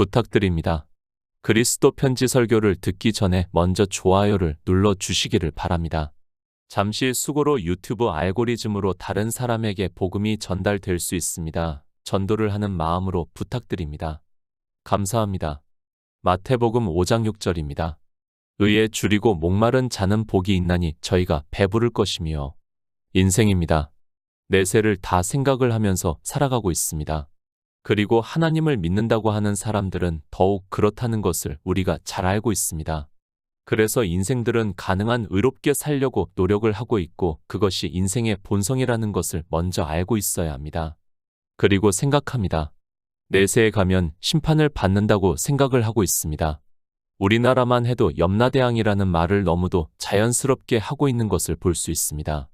부탁드립니다. 그리스도 편지 설교를 듣기 전에 먼저 좋아요를 눌러 주시기를 바랍니다. 잠시 수고로 유튜브 알고리즘으로 다른 사람에게 복음이 전달될 수 있습니다. 전도를 하는 마음으로 부탁드립니다. 감사합니다. 마태복음 5장 6절입니다. 의에 줄이고 목마른 자는 복이 있나니 저희가 배부를 것이며 인생입니다. 내세를 다 생각을 하면서 살아가고 있습니다. 그리고 하나님을 믿는다고 하는 사람들은 더욱 그렇다는 것을 우리가 잘 알고 있습니다. 그래서 인생들은 가능한 의롭게 살려고 노력을 하고 있고 그것이 인생의 본성이라는 것을 먼저 알고 있어야 합니다. 그리고 생각합니다. 내세에 가면 심판을 받는다고 생각을 하고 있습니다. 우리나라만 해도 염라대왕이라는 말을 너무도 자연스럽게 하고 있는 것을 볼 수 있습니다.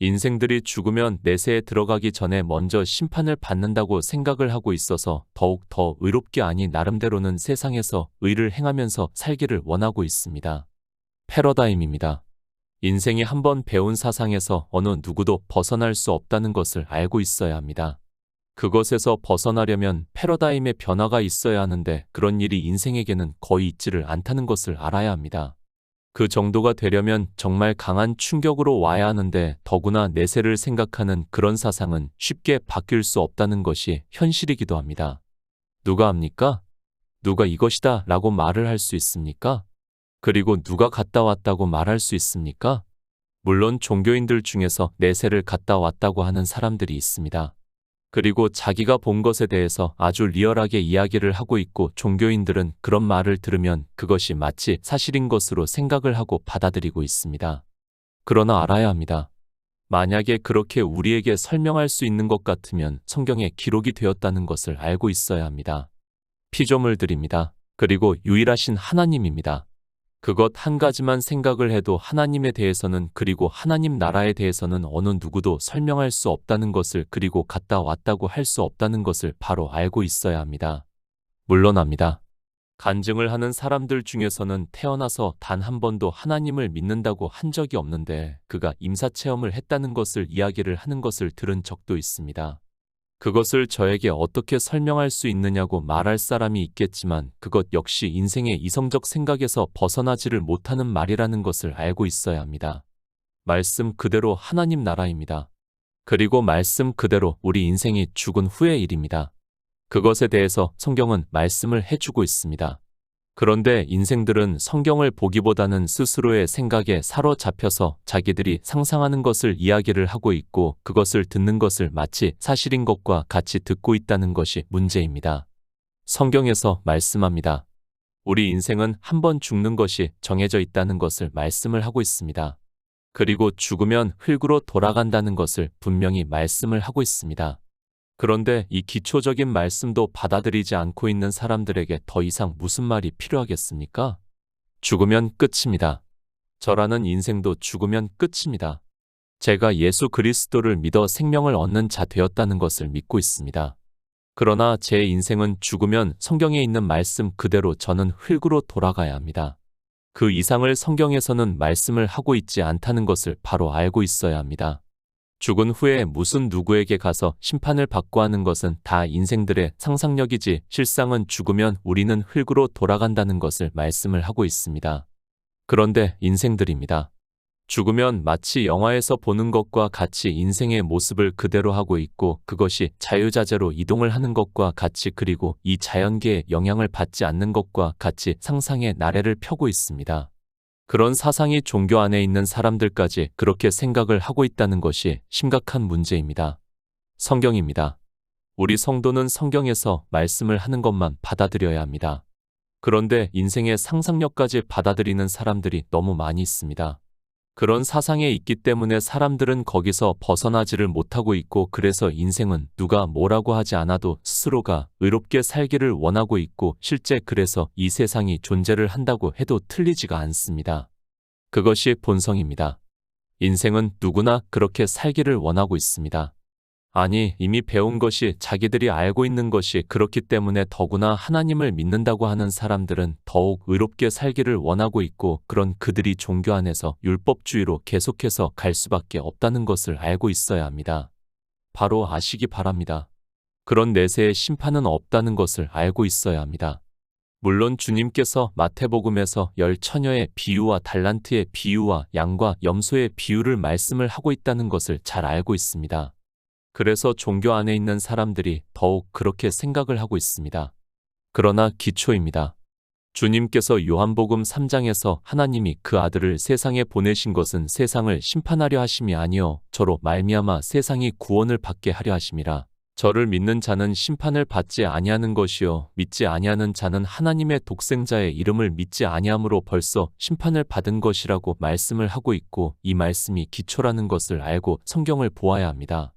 인생들이 죽으면 내세에 들어가기 전에 먼저 심판을 받는다고 생각을 하고 있어서 더욱 더 의롭게 아니 나름대로는 세상에서 의를 행하면서 살기를 원하고 있습니다. 패러다임입니다. 인생이 한번 배운 사상에서 어느 누구도 벗어날 수 없다는 것을 알고 있어야 합니다. 그것에서 벗어나려면 패러다임의 변화가 있어야 하는데 그런 일이 인생에게는 거의 있지를 않다는 것을 알아야 합니다. 그 정도가 되려면 정말 강한 충격으로 와야 하는데 더구나 내세를 생각하는 그런 사상은 쉽게 바뀔 수 없다는 것이 현실이기도 합니다. 누가 합니까? 누가 이것이다 라고 말을 할 수 있습니까? 그리고 누가 갔다 왔다고 말할 수 있습니까? 물론 종교인들 중에서 내세를 갔다 왔다고 하는 사람들이 있습니다. 그리고 자기가 본 것에 대해서 아주 리얼하게 이야기를 하고 있고 종교인들은 그런 말을 들으면 그것이 마치 사실인 것으로 생각을 하고 받아들이고 있습니다. 그러나 알아야 합니다. 만약에 그렇게 우리에게 설명할 수 있는 것 같으면 성경에 기록이 되었다는 것을 알고 있어야 합니다. 피조물들입니다. 그리고 유일하신 하나님입니다. 그것 한 가지만 생각을 해도 하나님에 대해서는 그리고 하나님 나라에 대해서는 어느 누구도 설명할 수 없다는 것을 그리고 갔다 왔다고 할 수 없다는 것을 바로 알고 있어야 합니다. 물론합니다. 간증을 하는 사람들 중에서는 태어나서 단 한 번도 하나님을 믿는다고 한 적이 없는데 그가 임사체험을 했다는 것을 이야기를 하는 것을 들은 적도 있습니다. 그것을 저에게 어떻게 설명할 수 있느냐고 말할 사람이 있겠지만 그것 역시 인생의 이성적 생각에서 벗어나지를 못하는 말이라는 것을 알고 있어야 합니다. 말씀 그대로 하나님 나라입니다. 그리고 말씀 그대로 우리 인생이 죽은 후의 일입니다. 그것에 대해서 성경은 말씀을 해주고 있습니다. 그런데 인생들은 성경을 보기보다는 스스로의 생각에 사로잡혀서 자기들이 상상하는 것을 이야기를 하고 있고 그것을 듣는 것을 마치 사실인 것과 같이 듣고 있다는 것이 문제입니다. 성경에서 말씀합니다. 우리 인생은 한 번 죽는 것이 정해져 있다는 것을 말씀을 하고 있습니다. 그리고 죽으면 흙으로 돌아간다는 것을 분명히 말씀을 하고 있습니다. 그런데 이 기초적인 말씀도 받아들이지 않고 있는 사람들에게 더 이상 무슨 말이 필요하겠습니까? 죽으면 끝입니다. 저라는 인생도 죽으면 끝입니다. 제가 예수 그리스도를 믿어 생명을 얻는 자 되었다는 것을 믿고 있습니다. 그러나 제 인생은 죽으면 성경에 있는 말씀 그대로 저는 흙으로 돌아가야 합니다. 그 이상을 성경에서는 말씀을 하고 있지 않다는 것을 바로 알고 있어야 합니다. 죽은 후에 무슨 누구에게 가서 심판을 받고 하는 것은 다 인생들의 상상력이지 실상은 죽으면 우리는 흙으로 돌아간다는 것을 말씀을 하고 있습니다. 그런데 인생들입니다. 죽으면 마치 영화에서 보는 것과 같이 인생의 모습을 그대로 하고 있고 그것이 자유자재로 이동을 하는 것과 같이 그리고 이 자연계의 영향을 받지 않는 것과 같이 상상의 나래를 펴고 있습니다. 그런 사상이 종교 안에 있는 사람들까지 그렇게 생각을 하고 있다는 것이 심각한 문제입니다. 성경입니다. 우리 성도는 성경에서 말씀을 하는 것만 받아들여야 합니다. 그런데 인생의 상상력까지 받아들이는 사람들이 너무 많이 있습니다. 그런 사상에 있기 때문에 사람들은 거기서 벗어나지를 못하고 있고 그래서 인생은 누가 뭐라고 하지 않아도 스스로가 의롭게 살기를 원하고 있고 실제 그래서 이 세상이 존재를 한다고 해도 틀리지가 않습니다. 그것이 본성입니다. 인생은 누구나 그렇게 살기를 원하고 있습니다. 아니, 이미 배운 것이 자기들이 알고 있는 것이 그렇기 때문에 더구나 하나님을 믿는다고 하는 사람들은 더욱 의롭게 살기를 원하고 있고 그런 그들이 종교 안에서 율법주의로 계속해서 갈 수밖에 없다는 것을 알고 있어야 합니다. 바로 아시기 바랍니다. 그런 내세에 심판은 없다는 것을 알고 있어야 합니다. 물론 주님께서 마태복음에서 열 처녀의 비유와 달란트의 비유와 양과 염소의 비유를 말씀을 하고 있다는 것을 잘 알고 있습니다. 그래서 종교 안에 있는 사람들이 더욱 그렇게 생각을 하고 있습니다. 그러나 기초입니다. 주님께서 요한복음 3장에서 하나님이 그 아들을 세상에 보내신 것은 세상을 심판하려 하심이 아니요 저로 말미암아 세상이 구원을 받게 하려 하심이라. 저를 믿는 자는 심판을 받지 아니하는 것이요 믿지 아니하는 자는 하나님의 독생자의 이름을 믿지 아니함으로 벌써 심판을 받은 것이라고 말씀을 하고 있고 이 말씀이 기초라는 것을 알고 성경을 보아야 합니다.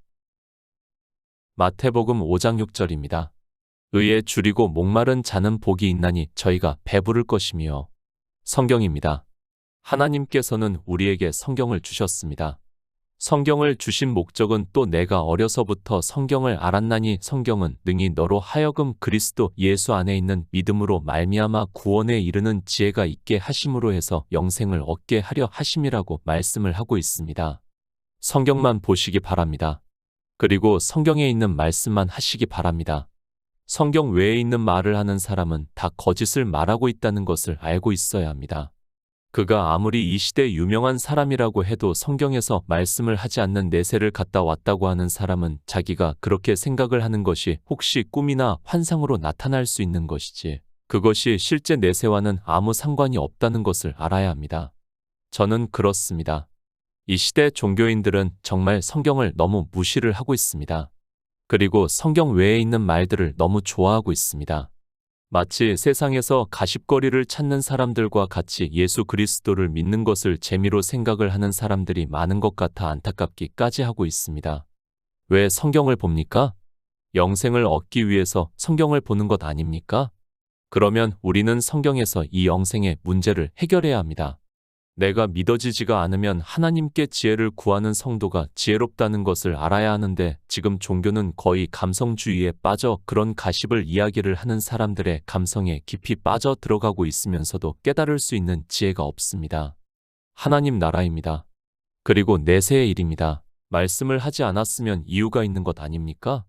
마태복음 5장 6절입니다. 의에 줄이고 목마른 자는 복이 있나니 저희가 배부를 것이며 성경입니다. 하나님께서는 우리에게 성경을 주셨습니다. 성경을 주신 목적은 또 내가 어려서부터 성경을 알았나니 성경은 능히 너로 하여금 그리스도 예수 안에 있는 믿음으로 말미암아 구원에 이르는 지혜가 있게 하심으로 해서 영생을 얻게 하려 하심이라고 말씀을 하고 있습니다. 성경만 보시기 바랍니다. 그리고 성경에 있는 말씀만 하시기 바랍니다. 성경 외에 있는 말을 하는 사람은 다 거짓을 말하고 있다는 것을 알고 있어야 합니다. 그가 아무리 이 시대 유명한 사람이라고 해도 성경에서 말씀을 하지 않는 내세를 갔다 왔다고 하는 사람은 자기가 그렇게 생각을 하는 것이 혹시 꿈이나 환상으로 나타날 수 있는 것이지 그것이 실제 내세와는 아무 상관이 없다는 것을 알아야 합니다. 저는 그렇습니다. 이 시대 종교인들은 정말 성경을 너무 무시를 하고 있습니다. 그리고 성경 외에 있는 말들을 너무 좋아하고 있습니다. 마치 세상에서 가십거리를 찾는 사람들과 같이 예수 그리스도를 믿는 것을 재미로 생각을 하는 사람들이 많은 것 같아 안타깝기까지 하고 있습니다. 왜 성경을 봅니까? 영생을 얻기 위해서 성경을 보는 것 아닙니까? 그러면 우리는 성경에서 이 영생의 문제를 해결해야 합니다. 내가 믿어지지가 않으면 하나님께 지혜를 구하는 성도가 지혜롭다는 것을 알아야 하는데 지금 종교는 거의 감성주의에 빠져 그런 가십을 이야기를 하는 사람들의 감성에 깊이 빠져 들어가고 있으면서도 깨달을 수 있는 지혜가 없습니다. 하나님 나라입니다. 그리고 내세의 일입니다. 말씀을 하지 않았으면 이유가 있는 것 아닙니까?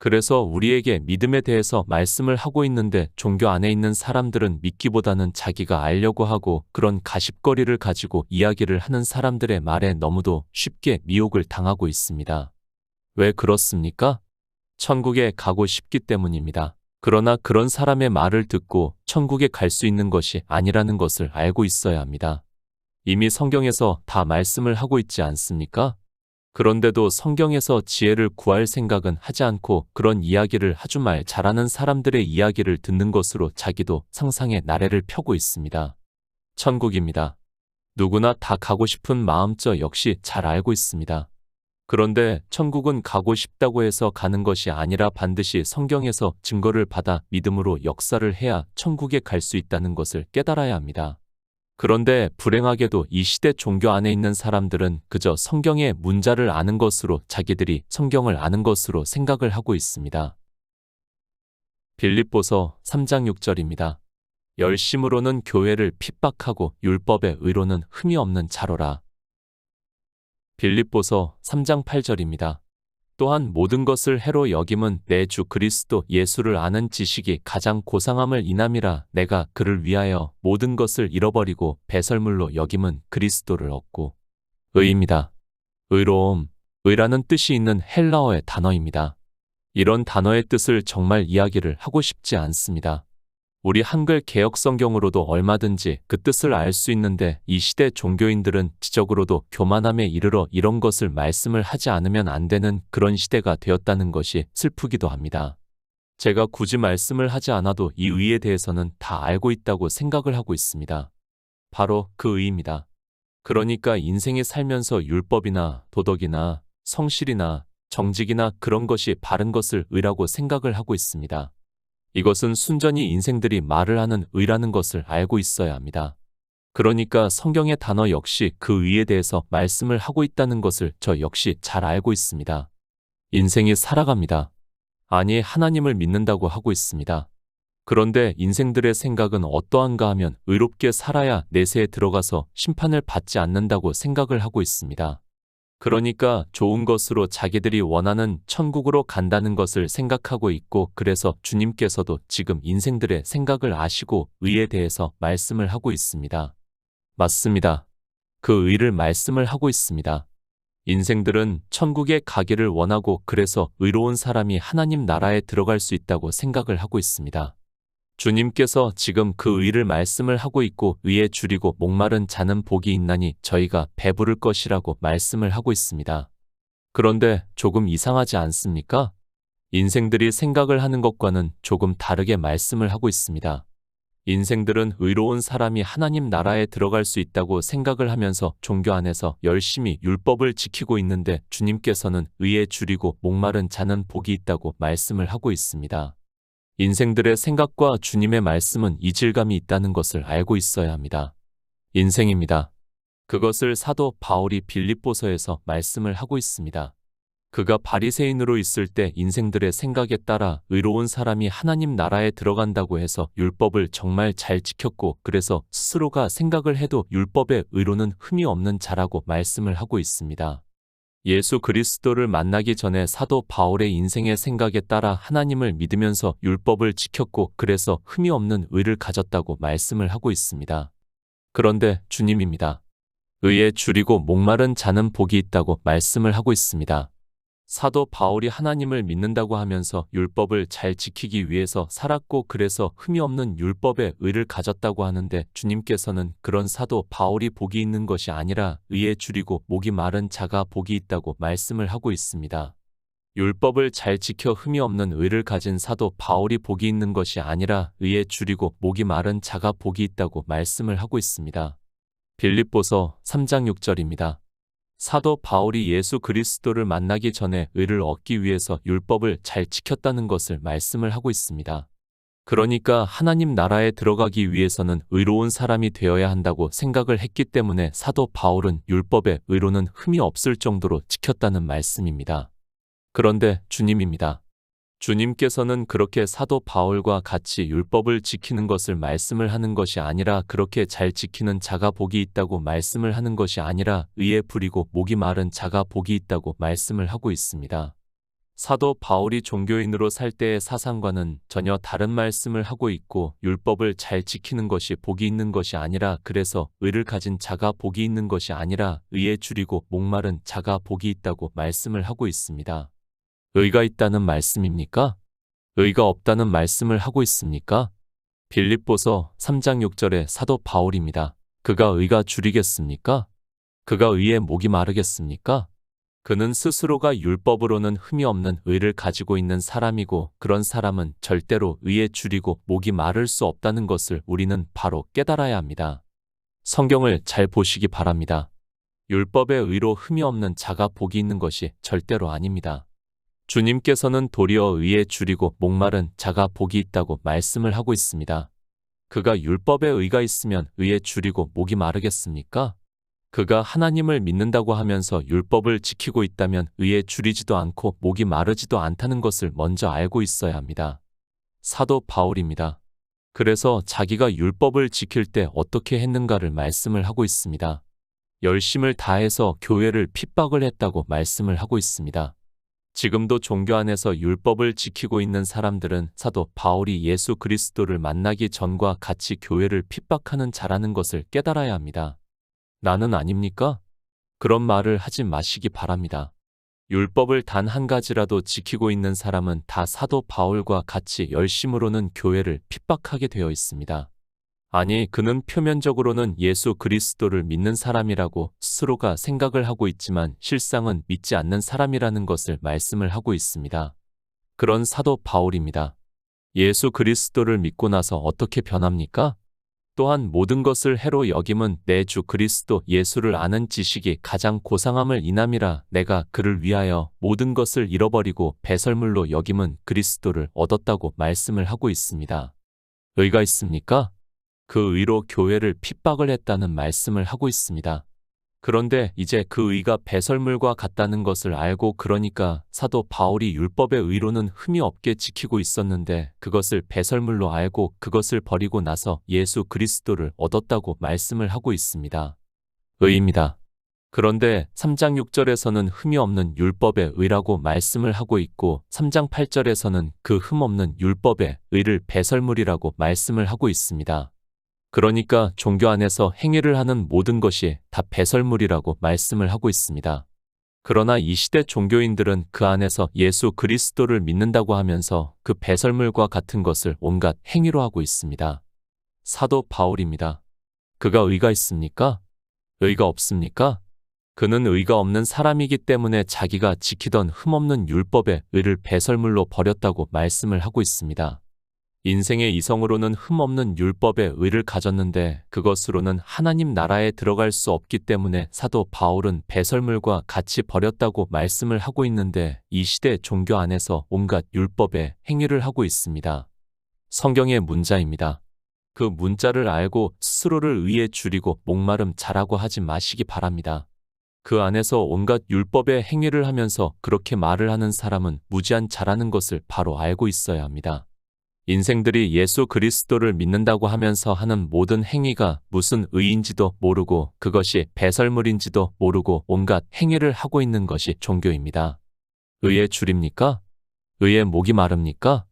그래서 우리에게 믿음에 대해서 말씀을 하고 있는데 종교 안에 있는 사람들은 믿기보다는 자기가 알려고 하고 그런 가십거리를 가지고 이야기를 하는 사람들의 말에 너무도 쉽게 미혹을 당하고 있습니다. 왜 그렇습니까? 천국에 가고 싶기 때문입니다. 그러나 그런 사람의 말을 듣고 천국에 갈 수 있는 것이 아니라는 것을 알고 있어야 합니다. 이미 성경에서 다 말씀을 하고 있지 않습니까? 그런데도 성경에서 지혜를 구할 생각은 하지 않고 그런 이야기를 아주 말 잘하는 사람들의 이야기를 듣는 것으로 자기도 상상의 나래를 펴고 있습니다. 천국입니다. 누구나 다 가고 싶은 마음저 역시 잘 알고 있습니다. 그런데 천국은 가고 싶다고 해서 가는 것이 아니라 반드시 성경에서 증거를 받아 믿음으로 역사를 해야 천국에 갈 수 있다는 것을 깨달아야 합니다. 그런데 불행하게도 이 시대 종교 안에 있는 사람들은 그저 성경의 문자를 아는 것으로 자기들이 성경을 아는 것으로 생각을 하고 있습니다. 빌립보서 3장 6절입니다. 열심으로는 교회를 핍박하고 율법의 의로는 흠이 없는 자로라. 빌립보서 3장 8절입니다. 또한 모든 것을 해로 여김은 내 주 그리스도 예수를 아는 지식이 가장 고상함을 인함이라 내가 그를 위하여 모든 것을 잃어버리고 배설물로 여김은 그리스도를 얻고 의입니다. 의로움, 의라는 뜻이 있는 헬라어의 단어입니다. 이런 단어의 뜻을 정말 이야기를 하고 싶지 않습니다. 우리 한글 개혁 성경으로도 얼마든지 그 뜻을 알 수 있는데 이 시대 종교인들은 지적으로도 교만함에 이르러 이런 것을 말씀을 하지 않으면 안 되는 그런 시대가 되었다는 것이 슬프기도 합니다. 제가 굳이 말씀을 하지 않아도 이 의에 대해서는 다 알고 있다고 생각을 하고 있습니다. 바로 그 의입니다. 그러니까 인생에 살면서 율법이나 도덕이나 성실이나 정직이나 그런 것이 바른 것을 의라고 생각을 하고 있습니다. 이것은 순전히 인생들이 말을 하는 의라는 것을 알고 있어야 합니다. 그러니까 성경의 단어 역시 그 의에 대해서 말씀을 하고 있다는 것을 저 역시 잘 알고 있습니다. 인생이 살아갑니다. 아니, 하나님을 믿는다고 하고 있습니다. 그런데 인생들의 생각은 어떠한가 하면 의롭게 살아야 내세에 들어가서 심판을 받지 않는다고 생각을 하고 있습니다. 그러니까 좋은 것으로 자기들이 원하는 천국으로 간다는 것을 생각하고 있고 그래서 주님께서도 지금 인생들의 생각을 아시고 의에 대해서 말씀을 하고 있습니다. 맞습니다. 그 의를 말씀을 하고 있습니다. 인생들은 천국에 가기를 원하고 그래서 의로운 사람이 하나님 나라에 들어갈 수 있다고 생각을 하고 있습니다. 주님께서 지금 그 의를 말씀을 하고 있고 의에 줄이고 목마른 자는 복이 있나니 저희가 배부를 것이라고 말씀을 하고 있습니다. 그런데 조금 이상하지 않습니까? 인생들이 생각을 하는 것과는 조금 다르게 말씀을 하고 있습니다. 인생들은 의로운 사람이 하나님 나라에 들어갈 수 있다고 생각을 하면서 종교 안에서 열심히 율법을 지키고 있는데 주님께서는 의에 줄이고 목마른 자는 복이 있다고 말씀을 하고 있습니다. 인생들의 생각과 주님의 말씀은 이질감이 있다는 것을 알고 있어야 합니다. 인생입니다. 그것을 사도 바울이 빌립보서에서 말씀을 하고 있습니다. 그가 바리새인으로 있을 때 인생들의 생각에 따라 의로운 사람이 하나님 나라에 들어간다고 해서 율법을 정말 잘 지켰고 그래서 스스로가 생각을 해도 율법의 의로는 흠이 없는 자라고 말씀을 하고 있습니다. 예수 그리스도를 만나기 전에 사도 바울의 인생의 생각에 따라 하나님을 믿으면서 율법을 지켰고 그래서 흠이 없는 의를 가졌다고 말씀을 하고 있습니다. 그런데 주님입니다. 의에 줄이고 목마른 자는 복이 있다고 말씀을 하고 있습니다. 사도 바울이 하나님을 믿는다고 하면서 율법을 잘 지키기 위해서 살았고 그래서 흠이 없는 율법의 의를 가졌다고 하는데 주님께서는 그런 사도 바울이 복이 있는 것이 아니라 의에 줄이고 목이 마른 자가 복이 있다고 말씀을 하고 있습니다. 율법을 잘 지켜 흠이 없는 의를 가진 사도 바울이 복이 있는 것이 아니라 의에 줄이고 목이 마른 자가 복이 있다고 말씀을 하고 있습니다. 빌립보서 3장 6절입니다. 사도 바울이 예수 그리스도를 만나기 전에 의를 얻기 위해서 율법을 잘 지켰다는 것을 말씀을 하고 있습니다. 그러니까 하나님 나라에 들어가기 위해서는 의로운 사람이 되어야 한다고 생각을 했기 때문에 사도 바울은 율법의 의로는 흠이 없을 정도로 지켰다는 말씀입니다. 그런데 주님입니다. 주님께서는 그렇게 사도 바울과 같이 율법을 지키는 것을 말씀을 하는 것이 아니라 그렇게 잘 지키는 자가 복이 있다고 말씀을 하는 것이 아니라 의에 부리고 목이 마른 자가 복이 있다고 말씀을 하고 있습니다. 사도 바울이 종교인으로 살 때의 사상과는 전혀 다른 말씀을 하고 있고 율법을 잘 지키는 것이 복이 있는 것이 아니라 그래서 의를 가진 자가 복이 있는 것이 아니라 의에 줄이고 목마른 자가 복이 있다고 말씀을 하고 있습니다. 의가 있다는 말씀입니까? 의가 없다는 말씀을 하고 있습니까? 빌립보서 3장 6절의 사도 바울입니다. 그가 의가 줄이겠습니까? 그가 의에 목이 마르겠습니까? 그는 스스로가 율법으로는 흠이 없는 의를 가지고 있는 사람이고 그런 사람은 절대로 의에 줄이고 목이 마를 수 없다는 것을 우리는 바로 깨달아야 합니다. 성경을 잘 보시기 바랍니다. 율법의 의로 흠이 없는 자가 복이 있는 것이 절대로 아닙니다. 주님께서는 도리어 의에 줄이고 목마른 자가 복이 있다고 말씀을 하고 있습니다. 그가 율법에 의가 있으면 의에 줄이고 목이 마르겠습니까? 그가 하나님을 믿는다고 하면서 율법을 지키고 있다면 의에 줄이지도 않고 목이 마르지도 않다는 것을 먼저 알고 있어야 합니다. 사도 바울입니다. 그래서 자기가 율법을 지킬 때 어떻게 했는가를 말씀을 하고 있습니다. 열심을 다해서 교회를 핍박을 했다고 말씀을 하고 있습니다. 지금도 종교 안에서 율법을 지키고 있는 사람들은 사도 바울이 예수 그리스도를 만나기 전과 같이 교회를 핍박하는 자라는 것을 깨달아야 합니다. 나는 아닙니까? 그런 말을 하지 마시기 바랍니다. 율법을 단 한 가지라도 지키고 있는 사람은 다 사도 바울과 같이 열심으로는 교회를 핍박하게 되어 있습니다. 아니, 그는 표면적으로는 예수 그리스도를 믿는 사람이라고 스스로가 생각을 하고 있지만 실상은 믿지 않는 사람이라는 것을 말씀을 하고 있습니다. 그런 사도 바울입니다. 예수 그리스도를 믿고 나서 어떻게 변합니까? 또한 모든 것을 해로 여김은 내 주 그리스도 예수를 아는 지식이 가장 고상함을 인함이라 내가 그를 위하여 모든 것을 잃어버리고 배설물로 여김은 그리스도를 얻었다고 말씀을 하고 있습니다. 의가 있습니까? 그 의로 교회를 핍박을 했다는 말씀을 하고 있습니다. 그런데 이제 그 의가 배설물과 같다는 것을 알고 그러니까 사도 바울이 율법의 의로는 흠이 없게 지키고 있었는데 그것을 배설물로 알고 그것을 버리고 나서 예수 그리스도를 얻었다고 말씀을 하고 있습니다. 의입니다. 그런데 3장 6절에서는 흠이 없는 율법의 의라고 말씀을 하고 있고 3장 8절에서는 그 흠 없는 율법의 의를 배설물이라고 말씀을 하고 있습니다. 그러니까 종교 안에서 행위를 하는 모든 것이 다 배설물이라고 말씀을 하고 있습니다. 그러나 이 시대 종교인들은 그 안에서 예수 그리스도를 믿는다고 하면서 그 배설물과 같은 것을 온갖 행위로 하고 있습니다. 사도 바울입니다. 그가 의가 있습니까? 의가 없습니까? 그는 의가 없는 사람이기 때문에 자기가 지키던 흠없는 율법의 의를 배설물로 버렸다고 말씀을 하고 있습니다. 인생의 이성으로는 흠없는 율법의 의를 가졌는데 그것으로는 하나님 나라에 들어갈 수 없기 때문에 사도 바울은 배설물과 같이 버렸다고 말씀을 하고 있는데 이 시대 종교 안에서 온갖 율법의 행위를 하고 있습니다. 성경의 문자입니다. 그 문자를 알고 스스로를 의에 줄이고 목마름 잘하고 하지 마시기 바랍니다. 그 안에서 온갖 율법의 행위를 하면서 그렇게 말을 하는 사람은 무지한 잘하는 것을 바로 알고 있어야 합니다. 인생들이 예수 그리스도를 믿는다고 하면서 하는 모든 행위가 무슨 의인지도 모르고 그것이 배설물인지도 모르고 온갖 행위를 하고 있는 것이 종교입니다. 의에 줄입니까? 의에 목이 마릅니까?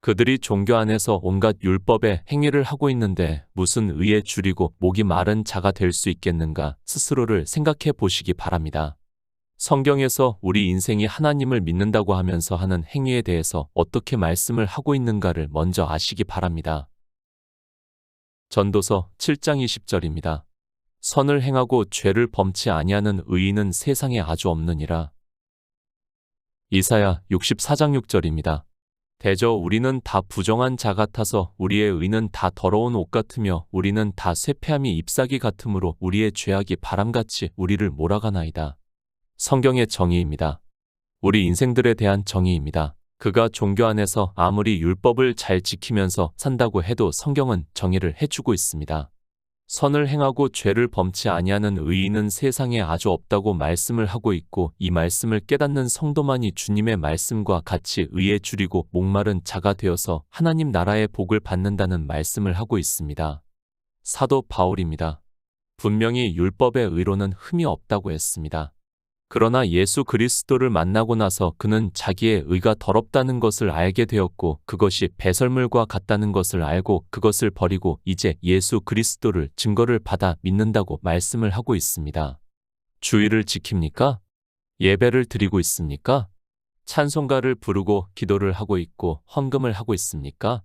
그들이 종교 안에서 온갖 율법의 행위를 하고 있는데 무슨 의에 줄이고 목이 마른 자가 될 수 있겠는가 스스로를 생각해 보시기 바랍니다. 성경에서 우리 인생이 하나님을 믿는다고 하면서 하는 행위에 대해서 어떻게 말씀을 하고 있는가를 먼저 아시기 바랍니다. 전도서 7장 20절입니다. 선을 행하고 죄를 범치 아니하는 의인은 세상에 아주 없느니라. 이사야 64장 6절입니다. 대저 우리는 다 부정한 자 같아서 우리의 의는 다 더러운 옷 같으며 우리는 다 쇠폐함이 잎사귀 같으므로 우리의 죄악이 바람같이 우리를 몰아가나이다. 성경의 정의입니다. 우리 인생들에 대한 정의입니다. 그가 종교 안에서 아무리 율법을 잘 지키면서 산다고 해도 성경은 정의를 해주고 있습니다. 선을 행하고 죄를 범치 아니하는 의인은 세상에 아주 없다고 말씀을 하고 있고 이 말씀을 깨닫는 성도만이 주님의 말씀과 같이 의에 줄이고 목마른 자가 되어서 하나님 나라의 복을 받는다는 말씀을 하고 있습니다. 사도 바울입니다. 분명히 율법의 의로는 흠이 없다고 했습니다. 그러나 예수 그리스도를 만나고 나서 그는 자기의 의가 더럽다는 것을 알게 되었고 그것이 배설물과 같다는 것을 알고 그것을 버리고 이제 예수 그리스도를 증거를 받아 믿는다고 말씀을 하고 있습니다. 주의를 지킵니까? 예배를 드리고 있습니까? 찬송가를 부르고 기도를 하고 있고 헌금을 하고 있습니까?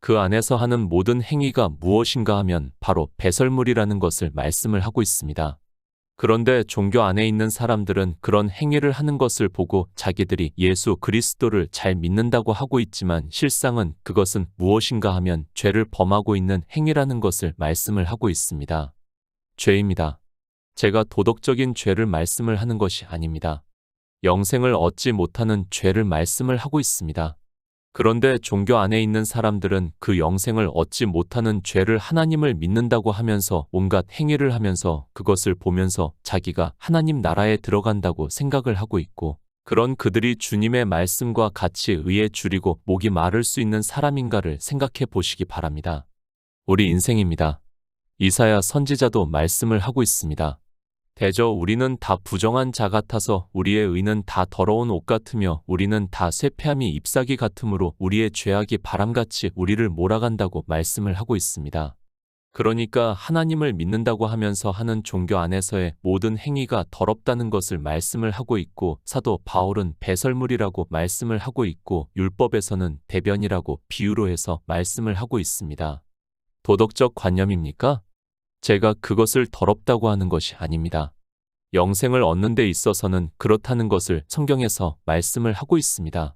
그 안에서 하는 모든 행위가 무엇인가 하면 바로 배설물이라는 것을 말씀을 하고 있습니다. 그런데 종교 안에 있는 사람들은 그런 행위를 하는 것을 보고 자기들이 예수 그리스도를 잘 믿는다고 하고 있지만 실상은 그것은 무엇인가 하면 죄를 범하고 있는 행위라는 것을 말씀을 하고 있습니다. 죄입니다. 제가 도덕적인 죄를 말씀을 하는 것이 아닙니다. 영생을 얻지 못하는 죄를 말씀을 하고 있습니다. 그런데 종교 안에 있는 사람들은 그 영생을 얻지 못하는 죄를 하나님을 믿는다고 하면서 온갖 행위를 하면서 그것을 보면서 자기가 하나님 나라에 들어간다고 생각을 하고 있고 그런 그들이 주님의 말씀과 같이 의에 줄이고 목이 마를 수 있는 사람인가를 생각해 보시기 바랍니다. 우리 인생입니다. 이사야 선지자도 말씀을 하고 있습니다. 대저 우리는 다 부정한 자 같아서 우리의 의는 다 더러운 옷 같으며 우리는 다 쇠폐함이 잎사귀 같으므로 우리의 죄악이 바람같이 우리를 몰아간다고 말씀을 하고 있습니다. 그러니까 하나님을 믿는다고 하면서 하는 종교 안에서의 모든 행위가 더럽다는 것을 말씀을 하고 있고 사도 바울은 배설물이라고 말씀을 하고 있고 율법에서는 대변이라고 비유로 해서 말씀을 하고 있습니다. 도덕적 관념입니까? 제가 그것을 더럽다고 하는 것이 아닙니다. 영생을 얻는 데 있어서는 그렇다는 것을 성경에서 말씀을 하고 있습니다.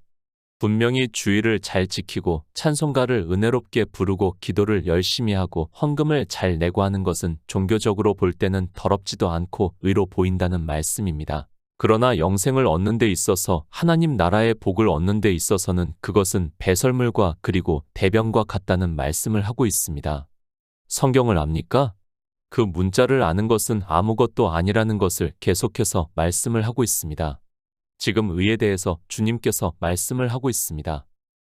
분명히 주의를 잘 지키고 찬송가를 은혜롭게 부르고 기도를 열심히 하고 헌금을 잘 내고 하는 것은 종교적으로 볼 때는 더럽지도 않고 의로 보인다는 말씀입니다. 그러나 영생을 얻는 데 있어서 하나님 나라의 복을 얻는 데 있어서는 그것은 배설물과 그리고 대변과 같다는 말씀을 하고 있습니다. 성경을 압니까? 그 문자를 아는 것은 아무것도 아니라는 것을 계속해서 말씀을 하고 있습니다. 지금 의에 대해서 주님께서 말씀을 하고 있습니다.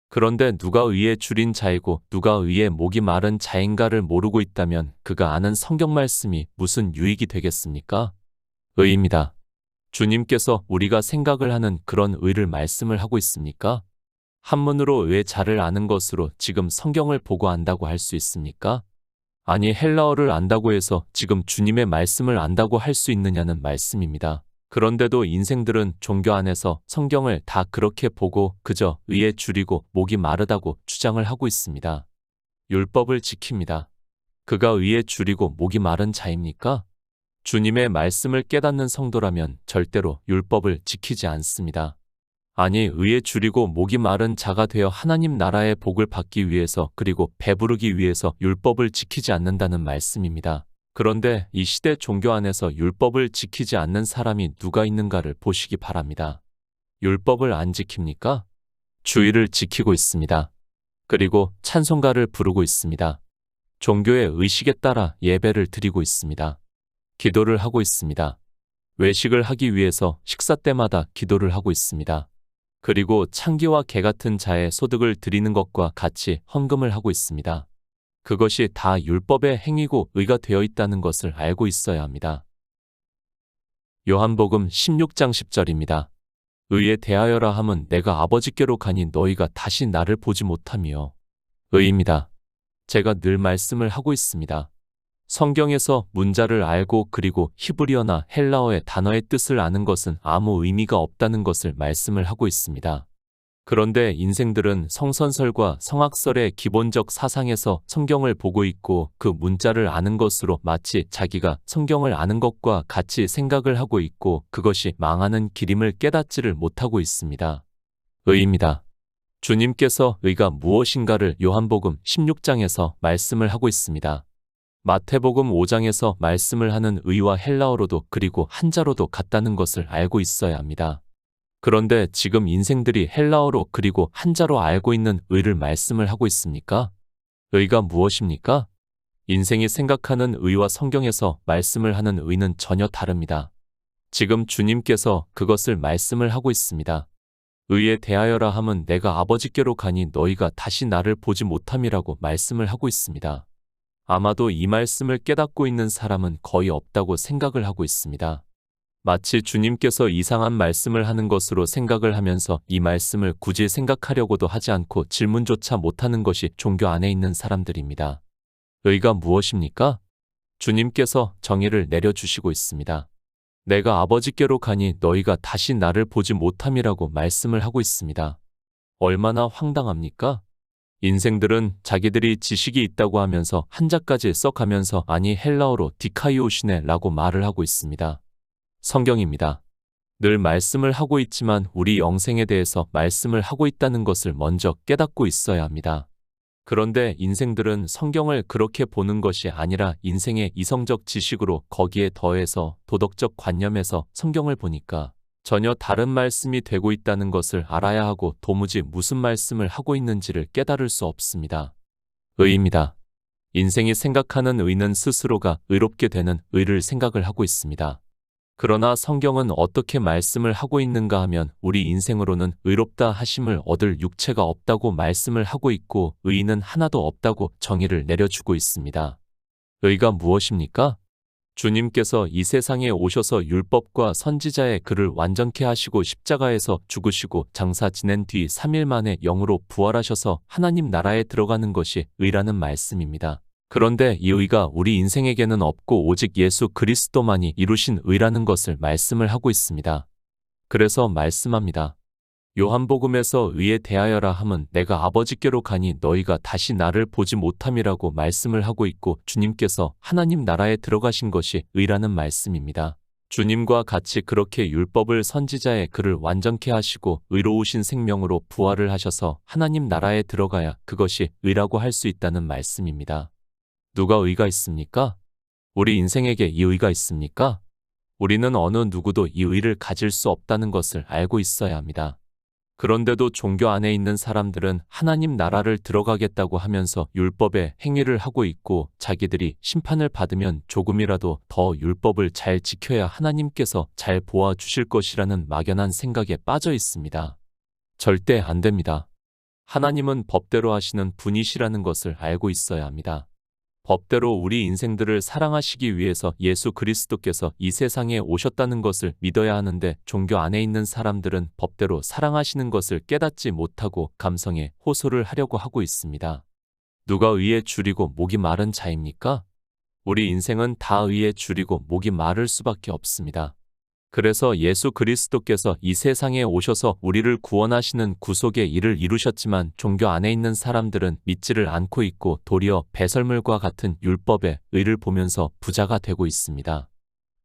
그런데 누가 의에 줄인 자이고 누가 의에 목이 마른 자인가를 모르고 있다면 그가 아는 성경 말씀이 무슨 유익이 되겠습니까? 의입니다. 주님께서 우리가 생각을 하는 그런 의를 말씀을 하고 있습니까? 한문으로 왜 자를 아는 것으로 지금 성경을 보고 안다고 할 수 있습니까? 아니 헬라어를 안다고 해서 지금 주님의 말씀을 안다고 할 수 있느냐는 말씀입니다. 그런데도 인생들은 종교 안에서 성경을 다 그렇게 보고 그저 의에 줄이고 목이 마르다고 주장을 하고 있습니다. 율법을 지킵니다. 그가 의에 줄이고 목이 마른 자입니까? 주님의 말씀을 깨닫는 성도라면 절대로 율법을 지키지 않습니다. 아니, 의에 줄이고 목이 마른 자가 되어 하나님 나라의 복을 받기 위해서 그리고 배부르기 위해서 율법을 지키지 않는다는 말씀입니다. 그런데 이 시대 종교 안에서 율법을 지키지 않는 사람이 누가 있는가를 보시기 바랍니다. 율법을 안 지킵니까? 주의를 지키고 있습니다. 그리고 찬송가를 부르고 있습니다. 종교의 의식에 따라 예배를 드리고 있습니다. 기도를 하고 있습니다. 외식을 하기 위해서 식사 때마다 기도를 하고 있습니다. 그리고 창기와 개 같은 자의 소득을 드리는 것과 같이 헌금을 하고 있습니다. 그것이 다 율법의 행위고 의가 되어 있다는 것을 알고 있어야 합니다. 요한복음 16장 10절입니다. 의에 대하여라 함은 내가 아버지께로 가니 너희가 다시 나를 보지 못하며 의입니다. 제가 늘 말씀을 하고 있습니다. 성경에서 문자를 알고 그리고 히브리어나 헬라어의 단어의 뜻을 아는 것은 아무 의미가 없다는 것을 말씀을 하고 있습니다. 그런데 인생들은 성선설과 성악설의 기본적 사상에서 성경을 보고 있고 그 문자를 아는 것으로 마치 자기가 성경을 아는 것과 같이 생각을 하고 있고 그것이 망하는 길임을 깨닫지를 못하고 있습니다. 의입니다. 주님께서 의가 무엇인가를 요한복음 16장에서 말씀을 하고 있습니다. 마태복음 5장에서 말씀을 하는 의와 헬라어로도 그리고 한자로도 같다는 것을 알고 있어야 합니다. 그런데 지금 인생들이 헬라어로 그리고 한자로 알고 있는 의를 말씀을 하고 있습니까? 의가 무엇입니까? 인생이 생각하는 의와 성경에서 말씀을 하는 의는 전혀 다릅니다. 지금 주님께서 그것을 말씀을 하고 있습니다. 의에 대하여라 함은 내가 아버지께로 가니 너희가 다시 나를 보지 못함이라고 말씀을 하고 있습니다. 아마도 이 말씀을 깨닫고 있는 사람은 거의 없다고 생각을 하고 있습니다. 마치 주님께서 이상한 말씀을 하는 것으로 생각을 하면서 이 말씀을 굳이 생각하려고도 하지 않고 질문조차 못하는 것이 종교 안에 있는 사람들입니다. 의가 무엇입니까? 주님께서 정의를 내려주시고 있습니다. 내가 아버지께로 가니 너희가 다시 나를 보지 못함이라고 말씀을 하고 있습니다. 얼마나 황당합니까? 인생들은 자기들이 지식이 있다고 하면서 한자까지 써가면서 아니 헬라어로 디카이오시네 라고 말을 하고 있습니다. 성경입니다. 늘 말씀을 하고 있지만 우리 영생에 대해서 말씀을 하고 있다는 것을 먼저 깨닫고 있어야 합니다. 그런데 인생들은 성경을 그렇게 보는 것이 아니라 인생의 이성적 지식으로 거기에 더해서 도덕적 관념에서 성경을 보니까 전혀 다른 말씀이 되고 있다는 것을 알아야 하고 도무지 무슨 말씀을 하고 있는지를 깨달을 수 없습니다. 의입니다. 인생이 생각하는 의는 스스로가 의롭게 되는 의를 생각을 하고 있습니다. 그러나 성경은 어떻게 말씀을 하고 있는가 하면 우리 인생으로는 의롭다 하심을 얻을 육체가 없다고 말씀을 하고 있고 의는 하나도 없다고 정의를 내려주고 있습니다. 의가 무엇입니까? 주님께서 이 세상에 오셔서 율법과 선지자의 글을 완전케 하시고 십자가에서 죽으시고 장사 지낸 뒤 3일 만에 영으로 부활하셔서 하나님 나라에 들어가는 것이 의라는 말씀입니다. 그런데 이 의가 우리 인생에게는 없고 오직 예수 그리스도만이 이루신 의라는 것을 말씀을 하고 있습니다. 그래서 말씀합니다. 요한복음에서 의에 대하여라 함은 내가 아버지께로 가니 너희가 다시 나를 보지 못함이라고 말씀을 하고 있고 주님께서 하나님 나라에 들어가신 것이 의라는 말씀입니다. 주님과 같이 그렇게 율법을 선지자의 글을 완전케 하시고 의로우신 생명으로 부활을 하셔서 하나님 나라에 들어가야 그것이 의라고 할 수 있다는 말씀입니다. 누가 의가 있습니까? 우리 인생에게 이 의가 있습니까? 우리는 어느 누구도 이 의를 가질 수 없다는 것을 알고 있어야 합니다. 그런데도 종교 안에 있는 사람들은 하나님 나라를 들어가겠다고 하면서 율법에 행위를 하고 있고 자기들이 심판을 받으면 조금이라도 더 율법을 잘 지켜야 하나님께서 잘 보아 주실 것이라는 막연한 생각에 빠져 있습니다. 절대 안 됩니다. 하나님은 법대로 하시는 분이시라는 것을 알고 있어야 합니다. 법대로 우리 인생들을 사랑하시기 위해서 예수 그리스도께서 이 세상에 오셨다는 것을 믿어야 하는데 종교 안에 있는 사람들은 법대로 사랑하시는 것을 깨닫지 못하고 감성에 호소를 하려고 하고 있습니다. 누가 의에 줄이고 목이 마른 자입니까? 우리 인생은 다 의에 줄이고 목이 마를 수밖에 없습니다. 그래서 예수 그리스도께서 이 세상에 오셔서 우리를 구원하시는 구속의 일을 이루셨지만 종교 안에 있는 사람들은 믿지를 않고 있고 도리어 배설물과 같은 율법의 의를 보면서 부자가 되고 있습니다.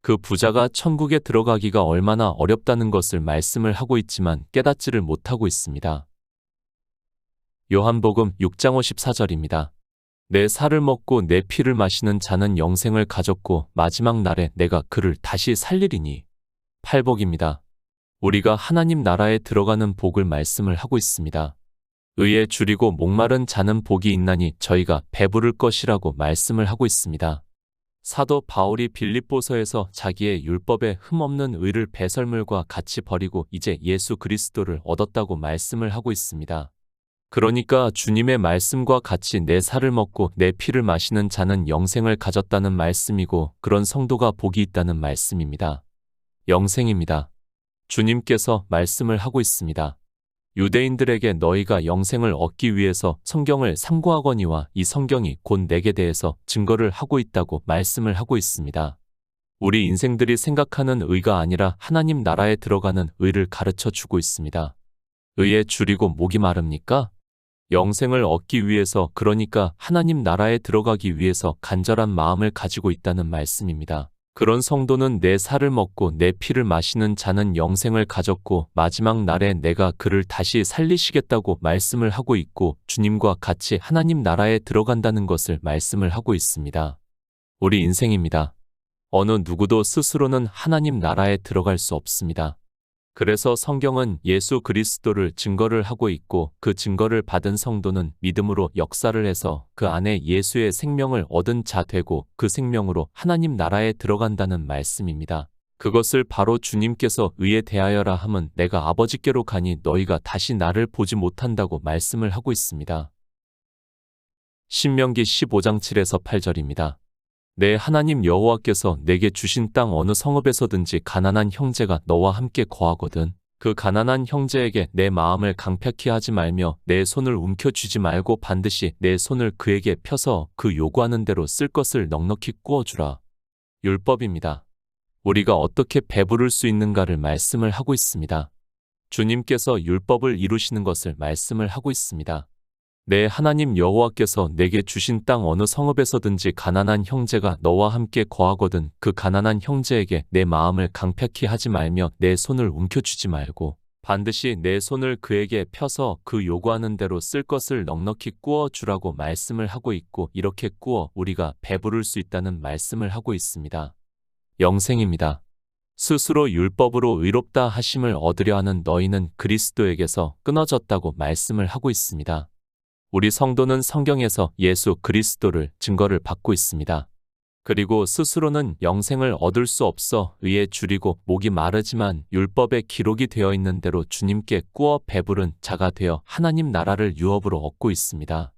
그 부자가 천국에 들어가기가 얼마나 어렵다는 것을 말씀을 하고 있지만 깨닫지를 못하고 있습니다. 요한복음 6장 54절입니다. 내 살을 먹고 내 피를 마시는 자는 영생을 가졌고 마지막 날에 내가 그를 다시 살리리니 팔복입니다. 우리가 하나님 나라에 들어가는 복을 말씀을 하고 있습니다. 의에 줄이고 목마른 자는 복이 있나니 저희가 배부를 것이라고 말씀을 하고 있습니다. 사도 바울이 빌립보서에서 자기의 율법에 흠없는 의를 배설물과 같이 버리고 이제 예수 그리스도를 얻었다고 말씀을 하고 있습니다. 그러니까 주님의 말씀과 같이 내 살을 먹고 내 피를 마시는 자는 영생을 가졌다는 말씀이고 그런 성도가 복이 있다는 말씀입니다. 영생입니다. 주님께서 말씀을 하고 있습니다. 유대인들에게 너희가 영생을 얻기 위해서 성경을 상고하거니와 이 성경이 곧 내게 대해서 증거를 하고 있다고 말씀을 하고 있습니다. 우리 인생들이 생각하는 의가 아니라 하나님 나라에 들어가는 의를 가르쳐 주고 있습니다. 의에 줄이고 목이 마릅니까? 영생을 얻기 위해서 그러니까 하나님 나라에 들어가기 위해서 간절한 마음을 가지고 있다는 말씀입니다. 그런 성도는 내 살을 먹고 내 피를 마시는 자는 영생을 가졌고 마지막 날에 내가 그를 다시 살리시겠다고 말씀을 하고 있고 주님과 같이 하나님 나라에 들어간다는 것을 말씀을 하고 있습니다. 우리 인생입니다. 어느 누구도 스스로는 하나님 나라에 들어갈 수 없습니다. 그래서 성경은 예수 그리스도를 증거를 하고 있고 그 증거를 받은 성도는 믿음으로 역사를 해서 그 안에 예수의 생명을 얻은 자 되고 그 생명으로 하나님 나라에 들어간다는 말씀입니다. 그것을 바로 주님께서 의에 대하여라 함은 내가 아버지께로 가니 너희가 다시 나를 보지 못한다고 말씀을 하고 있습니다. 신명기 15장 7에서 8절입니다. 내 하나님 여호와께서 내게 주신 땅 어느 성읍에서든지 가난한 형제가 너와 함께 거하거든 그 가난한 형제에게 내 마음을 강팍히 하지 말며 내 손을 움켜쥐지 말고 반드시 내 손을 그에게 펴서 그 요구하는 대로 쓸 것을 넉넉히 꾸어주라. 율법입니다. 우리가 어떻게 배부를 수 있는가를 말씀을 하고 있습니다. 주님께서 율법을 이루시는 것을 말씀을 하고 있습니다. 내 하나님 여호와께서 내게 주신 땅 어느 성읍에서든지 가난한 형제가 너와 함께 거하거든 그 가난한 형제에게 내 마음을 강팍히 하지 말며 내 손을 움켜쥐지 말고 반드시 내 손을 그에게 펴서 그 요구하는 대로 쓸 것을 넉넉히 꾸어 주라고 말씀을 하고 있고 이렇게 꾸어 우리가 배부를 수 있다는 말씀을 하고 있습니다. 영생입니다. 스스로 율법으로 의롭다 하심을 얻으려 하는 너희는 그리스도에게서 끊어졌다고 말씀을 하고 있습니다. 우리 성도는 성경에서 예수 그리스도를 증거를 받고 있습니다. 그리고 스스로는 영생을 얻을 수 없어 의에 줄이고 목이 마르지만 율법에 기록이 되어 있는 대로 주님께 꾸어 배부른 자가 되어 하나님 나라를 유업으로 얻고 있습니다.